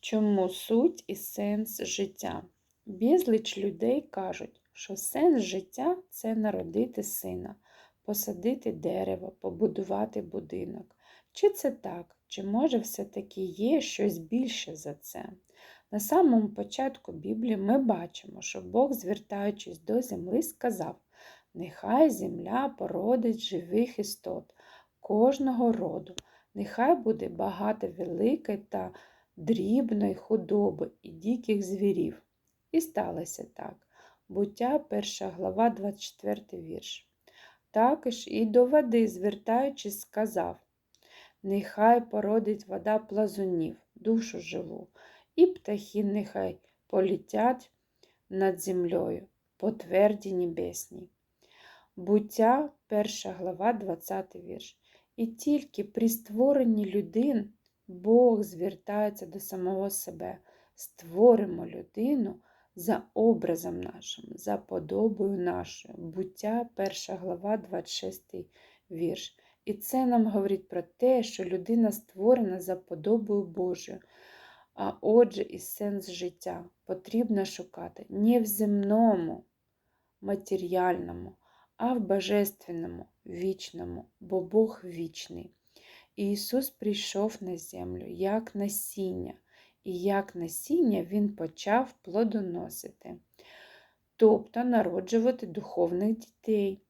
Чому суть і сенс життя? Безліч людей кажуть, що сенс життя це народити сина, посадити дерево, побудувати будинок. Чи це так, чи може все-таки є щось більше за це? На самому початку Біблії ми бачимо, що Бог, звертаючись до земли, сказав: Нехай земля породить живих істот кожного роду, нехай буде багато великої та дрібної худоби і диких звірів. І сталося так. Буття, 1 глава, 24 вірш. Також і до води, звертаючись, сказав: Нехай породить вода плазунів, душу живу, і птахи нехай політять над землею по тверді небесній. Буття, 1 глава, 20 вірш. І тільки при створенні людин Бог звертається до самого себе. Створимо людину за образом нашим, за подобою нашою. Буття, 1 глава, 26 вірш. І це нам говорить про те, що людина створена за подобою Божою. А отже, і сенс життя потрібно шукати не в земному, матеріальному, а в божественному, вічному, бо Бог вічний. Ісус прийшов на землю як насіння, і як насіння Він почав плодоносити, тобто народжувати духовних дітей,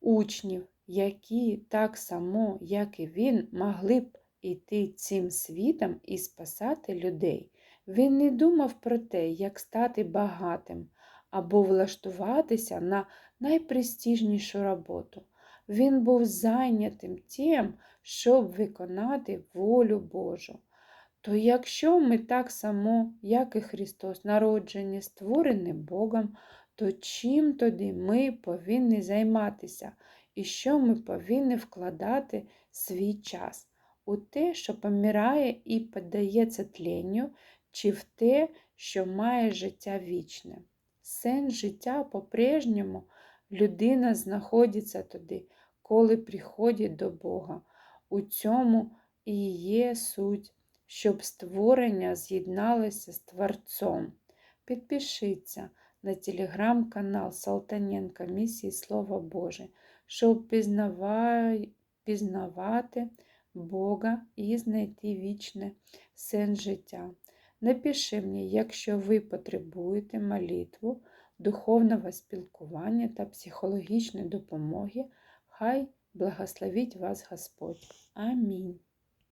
учнів, які так само, як і він, могли б іти цим світом і спасати людей. Він не думав про те, як стати багатим або влаштуватися на найпрестижнішу роботу. Він був зайнятим тим, щоб виконати волю Божу. То якщо ми так само, як і Христос, народжені, створені Богом, то чим тоді ми повинні займатися і що ми повинні вкладати свій час? У те, що помирає і піддається тленню, чи в те, що має життя вічне. Сенс життя по-прежньому людина знаходиться туди, коли приходить до Бога. У цьому і є суть, щоб створення з'єдналося з Творцом. Підпишіться на телеграм-канал Салтаненка Місії Слова Боже, щоб пізнавати Бога і знайти вічне сенс життя. Напиши мені, якщо ви потребуєте молитву, духовного спілкування та психологічної допомоги, хай благословить вас Господь. Амінь.